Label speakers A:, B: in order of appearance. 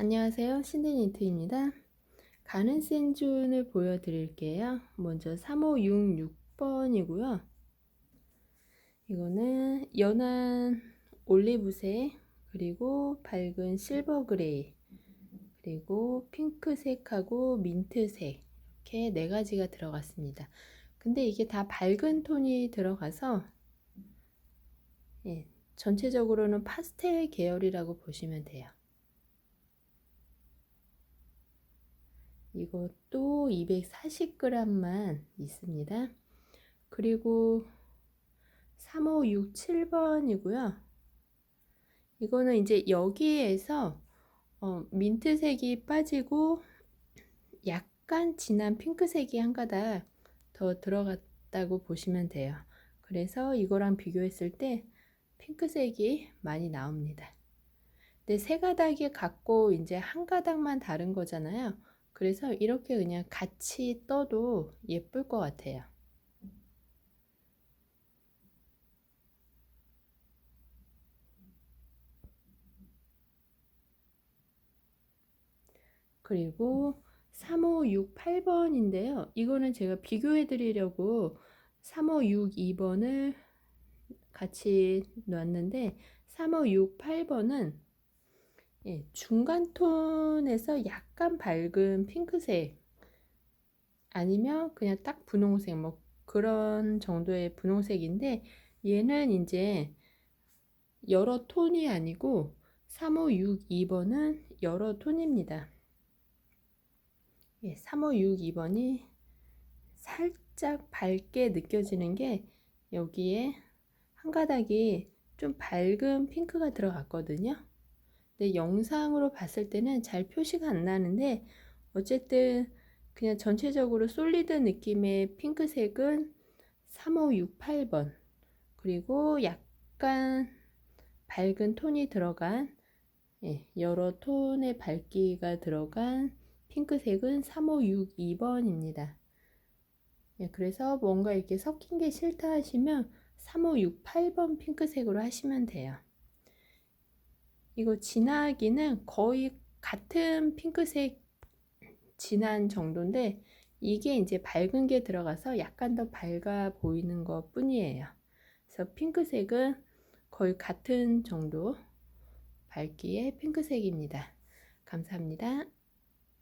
A: 안녕하세요. 신데니트입니다. 가는 센준을 보여드릴게요. 먼저 3566번이고요. 이거는 연한 올리브색, 그리고 밝은 실버 그레이, 그리고 핑크색하고 민트색 이렇게 네 가지가 들어갔습니다. 근데 이게 다 밝은 톤이 들어가서 예, 전체적으로는 파스텔 계열이라고 보시면 돼요. 이것도 240g만 있습니다. 그리고 3567번이고요. 이거는 이제 여기에서 어, 민트색이 빠지고 약간 진한 핑크색이 한 가닥 더 들어갔다고 보시면 돼요. 그래서 이거랑 비교했을 때 핑크색이 많이 나옵니다. 근데 세 가닥이 갖고 이제 한 가닥만 다른 거잖아요. 그래서 이렇게 그냥 같이 떠도 예쁠 것 같아요. 그리고 3568번인데요. 이거는 제가 비교해 드리려고 3562번을 같이 놨는데 3568번은 예, 중간 톤에서 약간 밝은 핑크색 아니면 그냥 딱 분홍색 뭐 그런 정도의 분홍색인데 얘는 이제 여러 톤이 아니고 3562번은 여러 톤입니다. 예, 3562번이 살짝 밝게 느껴지는 게 여기에 한 가닥이 좀 밝은 핑크가 들어갔거든요. 근데 영상으로 봤을 때는 잘 표시가 안 나는데 어쨌든 그냥 전체적으로 솔리드 느낌의 핑크색은 3568번 그리고 약간 밝은 톤이 들어간 예, 여러 톤의 밝기가 들어간 핑크색은 3562번입니다. 예, 그래서 뭔가 이렇게 섞인 게 싫다 하시면 3568번 핑크색으로 하시면 돼요. 이거 진하기는 거의 같은 핑크색 진한 정도인데 이게 이제 밝은 게 들어가서 약간 더 밝아 보이는 것 뿐이에요. 그래서 핑크색은 거의 같은 정도 밝기의 핑크색입니다. 감사합니다.